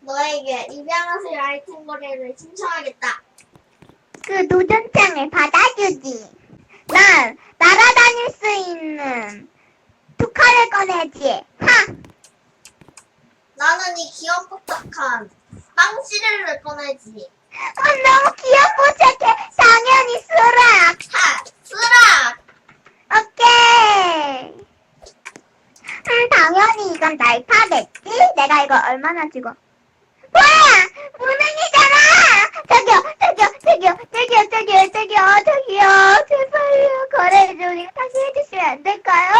너에게 입양하세요 아이템 거래를 신청하겠다. 그 노전장을 받아주지. 난 날아다닐 수 있는 투카를 꺼내지. 하! 나는 이 귀염뽀짝한 빵시르를 꺼내지. 어, 너무 귀엽고 당연히 수락. 하! 쓰라! 오케이. 음, 당연히 이건 날 타겠지? 내가 이거 얼마나 주고. 뭐야! 무능이잖아! 저기요, 저기요, 저기요, 저기요, 저기요, 저기요, 저기요. 제발요. 거래 좀 이거 다시 해주시면 안 될까요?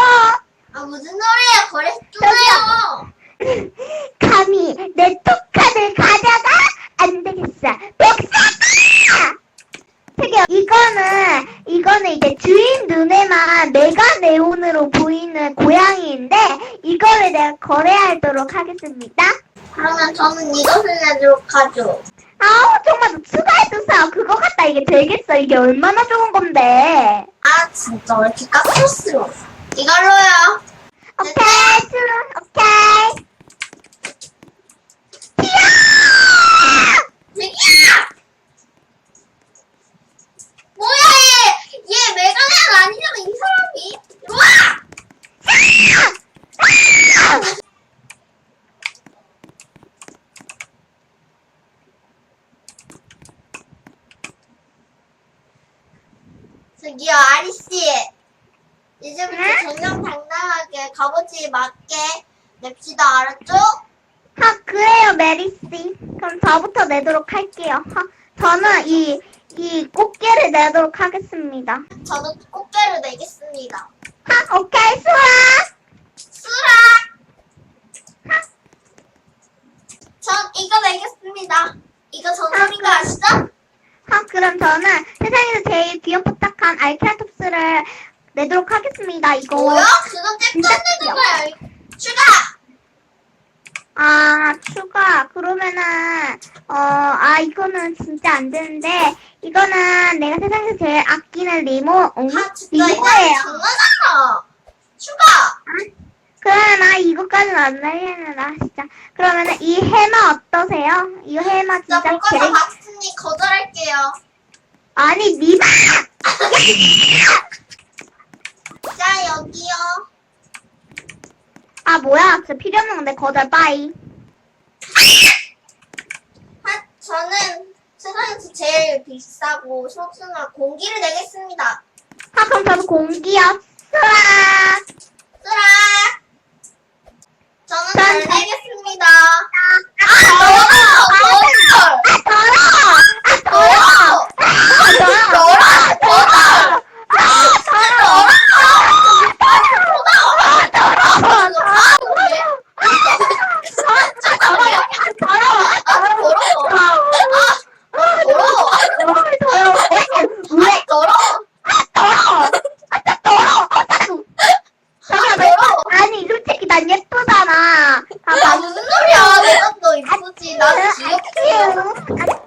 아 무슨 소리야 거래해주세요. 감히 내 톡카를 가져가? 안 되겠어. 복사다! 저기요, 이거는, 이거는 이제 주인 눈에만 메가네온으로 보이는 고양이인데, 이거를 내가 거래하도록 하겠습니다. 그러면 저는 이것을 내도록 하죠. 아우, 정말 너 추가해주세요. 그거 갖다 이게 되겠어. 이게 얼마나 좋은 건데. 아 진짜 왜 이렇게 깎였어? 이걸로요. 오케이, 수, 오케이. 튀어! 새끼야! 뭐야 얘! 얘 메가맨 아니잖아 이 사람이! 우와! 저기요 아리씨 이제부터 응? 정정당당하게 값어치에 맞게 냅시다 알았죠? 하, 그래요, 메리씨. 그럼 저부터 내도록 할게요. 하, 저는 이, 이 꽃게를 내도록 하겠습니다. 저도 꽃게를 내겠습니다 하, 오케이, 수아! 수락! 전 이거 내겠습니다 이거 전설인 거 아시죠? 하, 그럼 저는 세상에서 제일 귀염뽀짝한 알케라톱스를 내도록 하겠습니다. 이거. 뭐야? 그거 안 되는 거야 추가! 아, 추가. 그러면은, 어, 아, 이거는 진짜 안 되는데, 이거는 내가 세상에서 제일 아끼는 리모, 어? 아 진짜 이거 리모예요. 장난하나 추가! 그러면 나 이거까지는 안 날리는다, 진짜. 그러면은 이 해마 어떠세요? 이 해마 진짜 진짜 제일, 봤 으니 거절할게요 아니, 니마! 자 여기요 아, 뭐야. 진짜 필요 없는 건데, 거절 빠이. 하, 저는 세상에서 제일 비싸고 소중한 공기를 내겠습니다 아, 그럼 저도 공기요. 쓰라! 쓰라! 저는 잘- 내겠습니다 난 예쁘잖아. 아, 아, 무슨 소리야? 너 이쁘지. 난 아, 귀엽지.